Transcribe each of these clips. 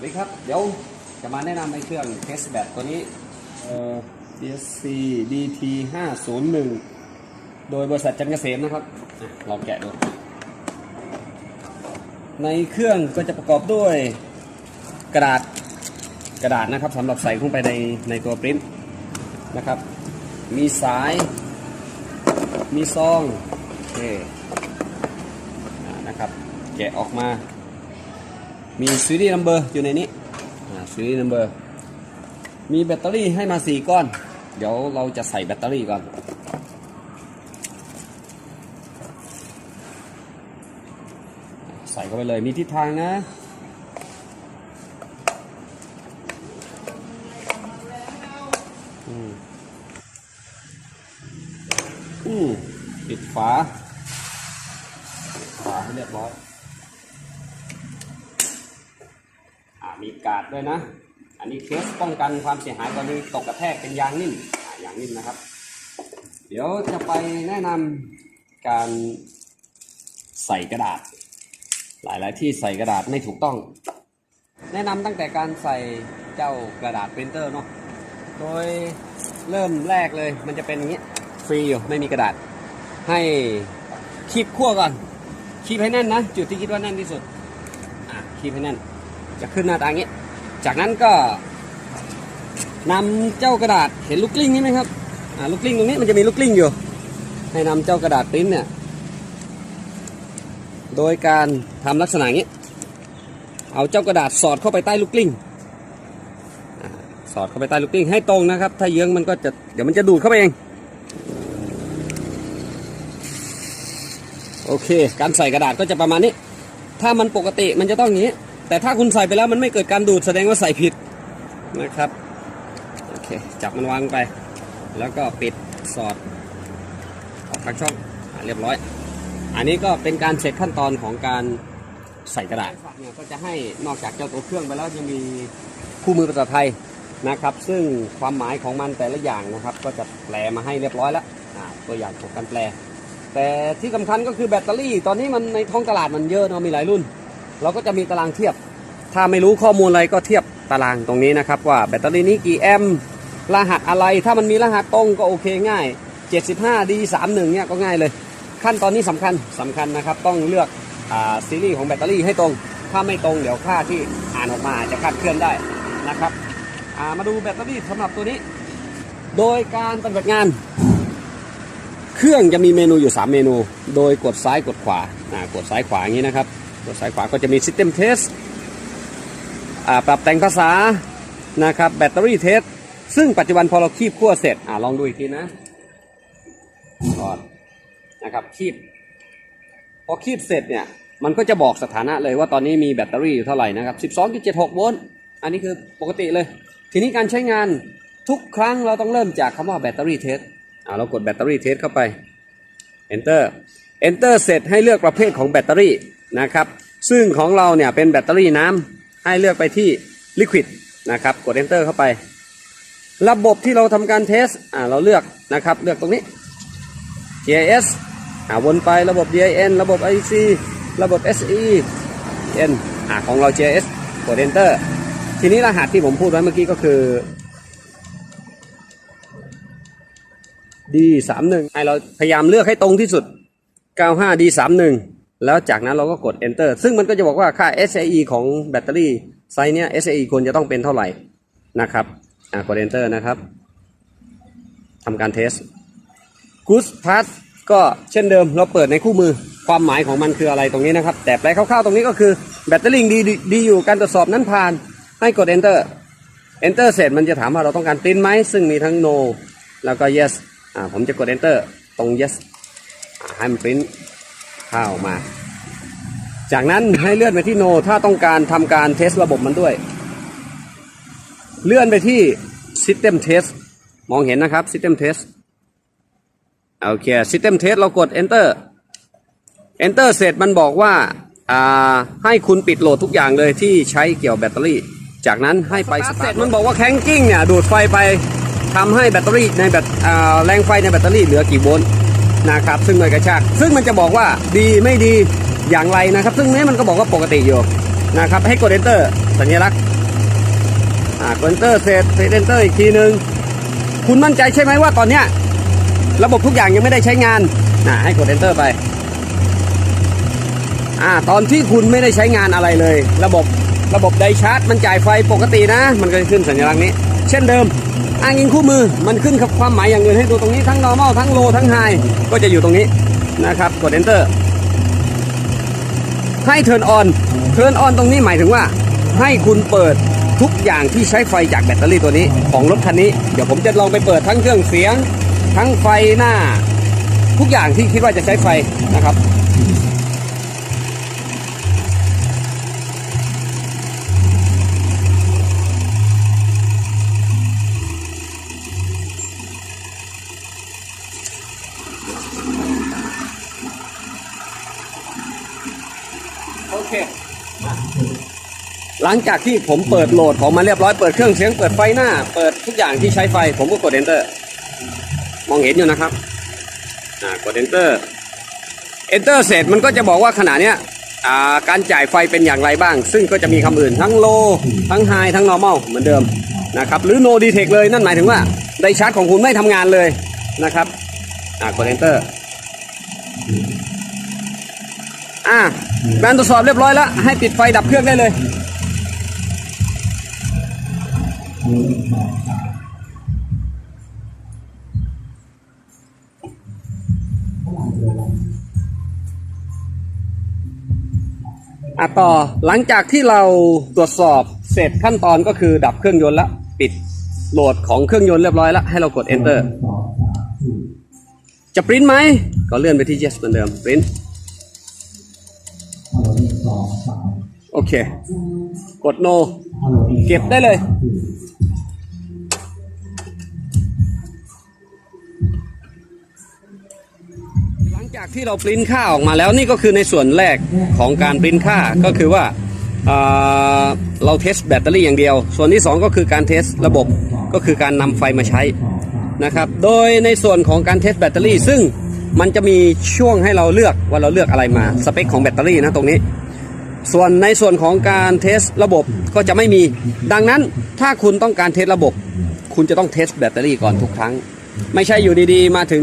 วัสดีครับ เดี๋ยวจะมาแนะนำในเครื่องเทสแบตตัวนี้ DSC DT 501โดยบริษัทจันเกษมนะครับอลองแกะดู ในเครื่องก็จะประกอบด้วยกระดาษกระดาษนะครับสำหรับใส่เข้าไปในในตัวปริ้นนะครับ มีสาย มีซองโอเคอ่นะครับ แกะออกมา มีซีรีส์นัมเบอร์อยู่ในนี้ซีรีส์นัมเบอร์มีแบตเตอรี่ให้มา4ก้อน เดี๋ยวเราจะใส่แบตเตอรี่ก่อน ใส่เข้าไปเลยมีทิศทางนะอืมอืมปิดฝาฝาให้เรียบร้อย อ่า มีกาดด้วยนะ อันนี้เคสป้องกันความเสียหายกรณีตกกระแทกเป็นยางนิ่มอ่ายางนิ่มนะครับ เดี๋ยวจะไปแนะนำการใส่กระดาษ หลายๆที่ใส่กระดาษไม่ถูกต้อง แนะนำตั้งแต่การใส่เจ้ากระดาษปรินเตอร์เนาะโดยเริ่มแรกเลยมันจะเป็นอย่างนี้ฟรีอยู่ไม่มีกระดาษ ให้คีบขั้วก่อนคีบให้แน่นนะ จุดที่คิดว่าแน่นที่สุดอะคีบให้แน่น จะขึ้นหน้าตาอย่างนี้ จากนั้นก็นำเจ้ากระดาษเห็นลูกกลิ้งนี่ไหมครับลูกกลิ้งตรงนี้มันจะมีลูกกลิ้งอยู่ ให้นำเจ้ากระดาษปริ้นเนี่ย โดยการทำลักษณะอย่างนี้ เอาเจ้ากระดาษสอดเข้าไปใต้ลูกกลิ้งสอดเข้าไปใต้ลูกกลิ้งให้ตรงนะครับ ถ้าเยื้องมันก็จะเดี๋ยวมันจะดูดเข้าไปเอง โอเค การใส่กระดาษก็จะประมาณนี้ ถ้ามันปกติมันจะต้องอย่างนี้ แต่ถ้าคุณใส่ไปแล้วมันไม่เกิดการดูดแสดงว่าใส่ผิดนะครับ โอเค จับมันวางไป แล้วก็ปิดสอด ออกทางช่องอเรียบร้อย อันนี้ก็เป็นการเสร็จขั้นตอนของการใส่กระดาษเนี่ยก็จะให้นอกจากเจ้าตัวเครื่องไปแล้วยังมีคู่มือภาษาไทยนะครับ ซึ่งความหมายของมันแต่ละอย่างนะครับ ก็จะแปลมาให้เรียบร้อยแล้วอ่าตัวอย่างของการแปล แต่ที่สำคัญก็คือแบตเตอรี่ ตอนนี้มันในท้องตลาดมันเยอะเนาะมีหลายรุ่น เราก็จะมีตารางเทียบ ถ้าไม่รู้ข้อมูลอะไรก็เทียบตารางตรงนี้นะครับ ว่าแบตเตอรี่นี้กี่แอมป์รหัสอะไร ถ้ามันมีรหัสตรงก็โอเคง่าย 75 D31 เนี่ยก็ง่ายเลย ขั้นตอนนี้สำคัญสำคัญนะครับ ต้องเลือกอซีรีส์ของแบตเตอรี่ให้ตรง ถ้าไม่ตรงเดี๋ยวค่าที่อ่านออกมาจะคาดเคลื่อนได้นะครับามาดูแบตเตอรี่สำหรับตัวนี้ โดยการปฏิบัติงาน เครื่องจะมีเมนูอยู่ 3 เมนู โดยกดซ้ายกดขวาอ่ากดซ้ายขวาอย่างนี้นะครับ กดซ้ายขวาก็จะมี System Test ปรับแต่งภาษานะครับแบตเตอรี่เทสซึ่งปัจจุบันพอเราคีบขั้วเสร็จอลองดูอีกทีนะก่อนนะครับคีบ พอคีบเสร็จเนี่ย มันก็จะบอกสถานะเลยว่าตอนนี้มีแบตเตอรี่อยู่เท่าไหร่นะครับ 12.76 โวลต์อันนี้คือปกติเลย ทีนี้การใช้งานทุกครั้งเราต้องเริ่มจากคำว่าแบตเตอรี่เทสอ่าเรากดแบตเตอรี่เทสเข้าไป enter enter เสร็จให้เลือกประเภทของแบตเตอรี่ นะครับ ซึ่งของเราเนี่ยเป็นแบตเตอรี่น้ำให้เลือกไปที่ liquid นะครับ กด enter เข้าไป ระบบที่เราทำการเทสอ่าเราเลือกนะครับ เลือกตรงนี้ GIS อ่าวนไประบบ DIN ระบบ IC ระบบ SE N อ่าของเรา GIS กด enter ทีนี้รหัสที่ผมพูดไว้เมื่อกี้ก็คือ D31 ให้เราพยายามเลือกให้ตรงที่สุด 95 D31 แล้วจากนั้นเราก็กด enter ซึ่งมันก็จะบอกว่าค่า SAE ของแบตเตอรี่ไซส์เนี้ย SAE ควรจะต้องเป็นเท่าไหร่นะครับอ่ากด enter นะครับทำการเทส Good Pass ก็เช่นเดิมเราเปิดในคู่มือความหมายของมันคืออะไรตรงนี้นะครับ แต่แปลคร่าวๆตรงนี้ก็คือแบตเตอรี่ดีดีอยู่การตรวจสอบนั้นผ่าน ให้กด enter enter เสร็จมันจะถามว่าเราต้องการปริ้นไหมซึ่งมีทั้ง no แล้วก็ yes อ่าผมจะกด enter ตรง yes ให้มันปริ้น ข้าออกมา จากนั้นให้เลื่อนไปที่ no ถ้าต้องการทำการเทสระบบมันด้วย เลื่อนไปที่ system test มองเห็นนะครับ system test โอเค system test เรากด enter enter เสร็จมันบอกว่าาให้คุณปิดโหลดทุกอย่างเลยที่ใช้เกี่ยวแบตเตอรี่ จากนั้นให้ไปสตาร์ทมันบอกว่าแคงกิ้งเนี่ยดูดไฟไปทำให้แบตเตอรี่ในแบตแรงไฟในแบตเตอรี่เหลือกี่โวลต์ นะครับ ซึ่งหน่วยกระชากซึ่งมันจะบอกว่าดีไม่ดีอย่างไรนะครับ ซึ่งนี้มันก็บอกว่าปกติอยู่นะครับให้กด enter สัญลักษณ์อ่ากด enter เสร็จเสร็จ enter อีกทีหนึ่งคุณมั่นใจใช่ไหมว่าตอนเนี้ยระบบทุกอย่างยังไม่ได้ใช้งานอ่าให้กด enter ไปอ่าตอนที่คุณไม่ได้ใช้งานอะไรเลย ระบบระบบไดชาร์จมันจ่ายไฟปกตินะ มันก็จะขึ้นสัญลักษณ์นี้ เช่นเดิม อ้างอิงคู่มือมันขึ้นกับความหมายอย่างอื่นให้ดูตรงนี้ทั้ง normal ทั้ง low ทั้ง high ก็จะอยู่ตรงนี้นะครับกด enter ให้ turn on turn on ตรงนี้หมายถึงว่า ให้คุณเปิดทุกอย่างที่ใช้ไฟจากแบตเตอรี่ตัวนี้ของรถคันนี้ เดี๋ยวผมจะลองไปเปิดทั้งเครื่องเสียง ทั้งไฟหน้า ทุกอย่างที่คิดว่าจะใช้ไฟนะครับ หลังจากที่ผมเปิดโหลดของมาเรียบร้อยเปิดเครื่องเสียงเปิดไฟหน้า เปิดทุกอย่างที่ใช้ไฟ ผมก็กด enter มองเห็นอยู่นะครับอ่ากด enter enter เสร็จมันก็จะบอกว่าขณะเนี้ยอ่าการจ่ายไฟเป็นอย่างไรบ้าง ซึ่งก็จะมีคำอื่นทั้ง low ทั้ง high ทั้ง normal เหมือนเดิมนะครับหรือ no detect เลยนั่นหมายถึงว่าไดชาร์จของคุณไม่ทำงานเลยนะครับอ่ากด enter อ่าการตรวจสอบเรียบร้อยแล้ว ให้ปิดไฟดับเครื่องได้เลย อะต่อหลังจากที่เราตรวจสอบเสร็จขั้นตอนก็คือดับเครื่องยนต์แล้วปิดโหลดของเครื่องยนต์เรียบร้อยแล้ว ให้เรากด enter จะปริ้นไหม ก็เลื่อนไปที่ yes เหมือนเดิมปริ้น เค กด no เก็บได้เลย หลังจากที่เราปริ้นค่าออกมาแล้วนี่ก็คือในส่วนแรกของการปริ้นค่าก็คือว่าอ่าเราเทสแบตเตอรี่อย่างเดียว ส่วนที่ 2 ก็คือการเทสระบบก็คือการนำไฟมาใช้นะครับ โดยในส่วนของการเทสแบตเตอรี่ ซึ่งมันจะมีช่วงให้เราเลือกว่าเราเลือกอะไรมาสเปคของแบตเตอรี่นะตรงนี้ ส่วนในส่วนของการเทสระบบก็จะไม่มี ดังนั้นถ้าคุณต้องการเทสระบบ คุณจะต้องเทสแบตเตอรี่ก่อนทุกครั้ง ไม่ใช่อยู่ดีๆ มาถึง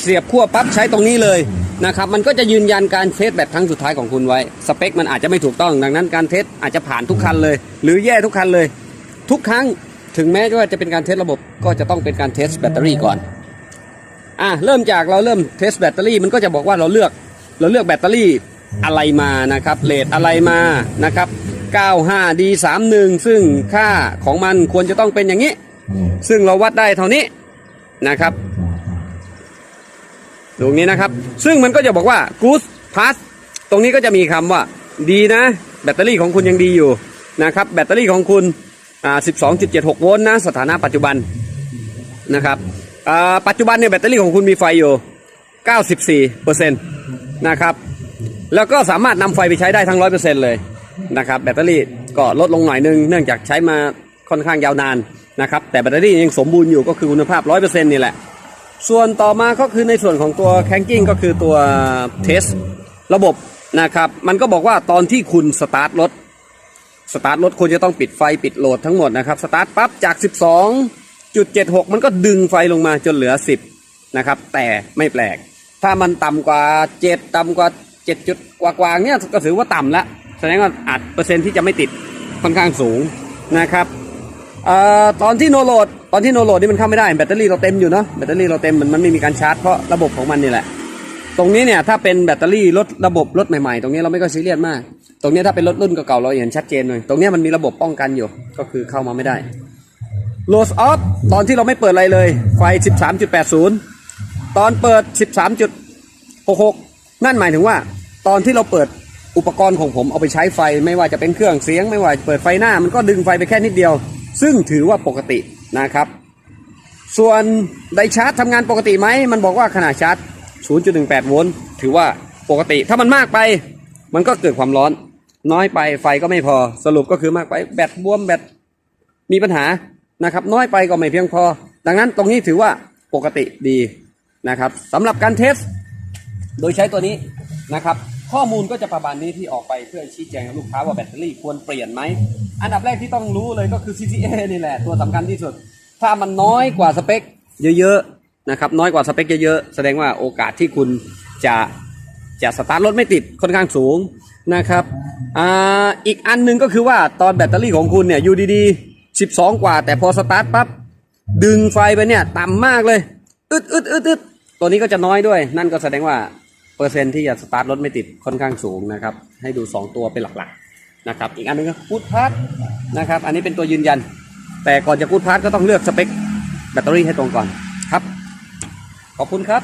เสียบขั้วปั๊บใช้ตรงนี้เลยนะครับมันก็จะยืนยันการเทสแบตครั้งสุดท้ายของคุณไว้ สเปคมันอาจจะไม่ถูกต้อง ดังนั้นการเทสอาจจะผ่านทุกคันเลย หรือแย่ทุกคันเลย ทุกครั้งถึงแม้ว่าจะเป็นการเทสระบบก็จะต้องเป็นการเทสแบตเตอรี่ก่อนอะเริ่มจากเราเริ่มเทสแบตเตอรี่มันก็จะบอกว่าเราเลือกเราเลือกแบตเตอรี่ อะไรมานะครับเลทอะไรมานะครับ 95D31 ซึ่งค่าของมันควรจะต้องเป็นอย่างนี้ ซึ่งเราวัดได้เท่านี้นะครับตรงนี้นะครับ ซึ่งมันก็จะบอกว่า good pass ตรงนี้ก็จะมีคำว่า ดีนะ แบตเตอรี่ของคุณยังดีอยู่นะครับ แบตเตอรี่ของคุณอ่า12.76 โวลต์นะ สถานะปัจจุบันนะครับอ่าปัจจุบันเนี่ยแบตเตอรี่ของคุณมีไฟอยู่ 94%นะครับ แล้วก็สามารถนำไฟไปใช้ได้ทั้ง100%เลยนะครับแบตเตอรี่ก็ลดลงหน่อยนึงเนื่องจากใช้มาค่อนข้างยาวนานนะครับแต่แบตเตอรี่ยังสมบูรณ์อยู่ก็คือคุณภาพ100%นี่แหละ ส่วนต่อมาก็คือในส่วนของตัวแค n กิ้งก็คือตัวเทสระบบนะครับมันก็บอกว่าตอนที่คุณสตาร์ทรถสตาร์ทรถควรจะต้องปิดไฟปิดโหลดทั้งหมดนะครับสตาร์ทปั๊บจาก 12.76 มันก็ดึงไฟลงมาจนเหลือ 10นะครับแต่ไม่แปลก ถ้ามันต่ำกว่า 7 ต่ำกว่า 7จุดกว่าๆเนี่ยก็ถือว่าต่ำแล้วแสดงว่าอัดเปอร์เซ็นต์ที่จะไม่ติดค่อนข้างสูงนะครับเอ่อตอนที่โนโหลด ตอนที่โนโหลดนี่มันเข้าไม่ได้แบตเตอรี่เราเต็มอยู่เนาะแบตเตอรี่เราเต็มมันมันไม่มีการชาร์จเพราะระบบของมันนี่แหละ ตรงนี้เนี่ยถ้าเป็นแบตเตอรี่รถระบบรถใหม่ๆ ตรงนี้เราไม่ก็ซีเรียสมาก ตรงนี้ถ้าเป็นรถรุ่นเก่าๆเราเห็นชัดเจนเลยตรงนี้มันมีระบบป้องกันอยู่ก็คือเข้ามาไม่ได้ load off ตอนที่เราไม่เปิดอะไรเลย ไฟ 13.80 ตอนเปิด 13.66 นั่นหมายถึงว่า ตอนที่เราเปิดอุปกรณ์ของผมเอาไปใช้ไฟ ไม่ว่าจะเป็นเครื่องเสียง ไม่ว่าเปิดไฟหน้า มันก็ดึงไฟไปแค่นิดเดียว ซึ่งถือว่าปกตินะครับ ส่วนไดชาร์จทำงานปกติไหมมันบอกว่าขนาดชาร์จ 0.18 โวลต์ถือว่าปกติ ถ้ามันมากไป มันก็เกิดความร้อน น้อยไปไฟก็ไม่พอสรุปก็คือมากไปแบตบวมแบตมีปัญหานะครับ น้อยไปก็ไม่เพียงพอ ดังนั้นตรงนี้ถือว่าปกติดีนะครับสำหรับการเทส โดยใช้ตัวนี้นะครับ ข้อมูลก็จะประมาณนี้ที่ออกไปเพื่อชี้แจงลูกค้าว่าแบตเตอรี่ควรเปลี่ยนไหม อันดับแรกที่ต้องรู้เลยก็คือ CCA นี่แหละ ตัวสำคัญที่สุด ถ้ามันน้อยกว่าสเปคเยอะๆนะครับน้อยกว่าสเปคเยอะๆ แสดงว่าโอกาสที่คุณจะจะสตาร์ทรถไม่ติดค่อนข้างสูงนะครับอ่าอีกอันหนึงก็คือว่าตอนแบตเตอรี่ของคุณเนี่ยอยู่ดีๆ 12 กว่า แต่พอสตาร์ทปั๊บดึงไฟไปเนี่ยต่ำมากเลยอึดอึดอึดอึดตัวนี้ก็จะน้อยด้วย นั่นก็แสดงว่า เปอร์เซ็นต์ที่จะสตาร์ทรถไม่ติดค่อนข้างสูงนะครับ ให้ดู 2 ตัวเป็นหลักๆนะครับ อีกอันหนึงก็พูดพาร์ทนะครับ อันนี้เป็นตัวยืนยัน แต่ก่อนจะพูดพาร์ทก็ต้องเลือกสเปคแบตเตอรี่ให้ตรงก่อนครับ ขอบคุณครับ